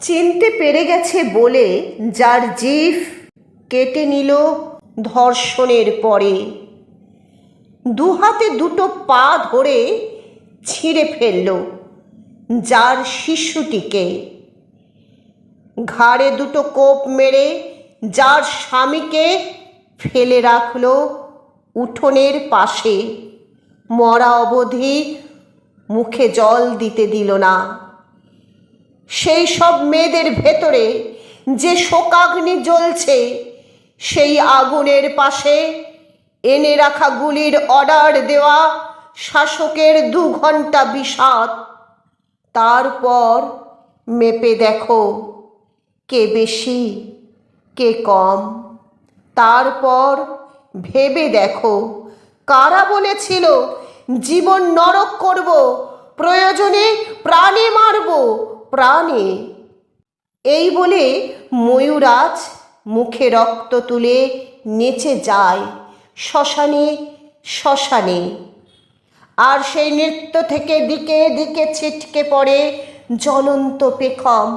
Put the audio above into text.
চিনতে পেরে গেছে বলে যার জিভ কেটে নিল ধর্ষণের পরে। দু হাতে দুটো পা ধরে ছিঁড়ে ফেলল যার শিশুটিকে। ঘাড়ে দুটো কোপ মেরে যার স্বামীকে ফেলে রাখল উঠোনের পাশে। মরা অবধি মুখে জল দিতে দিল না। সেই সব মেয়েদের ভেতরে যে শোকাগ্নি জ্বলছে, সেই আগুনের পাশে এনে রাখা গুলির অর্ডার দেওয়া শাসকের দু ঘণ্টা বিষাদ। তারপর মেপে দেখো কে বেশি, কে কম। তারপর ভেবে দেখো কারা বলেছিল জীবন নরক করব প্রয়োজনে প্রাণে মারব, প্রাণে। এই বলে ময়ূরাজ মুখে রক্ত তুলে নেচে যায় শ্মশানে শ্মশানে। আর সেই নৃত্য থেকে দিকে দিকে ছিটকে পড়ে জ্বলন্ত পেখম।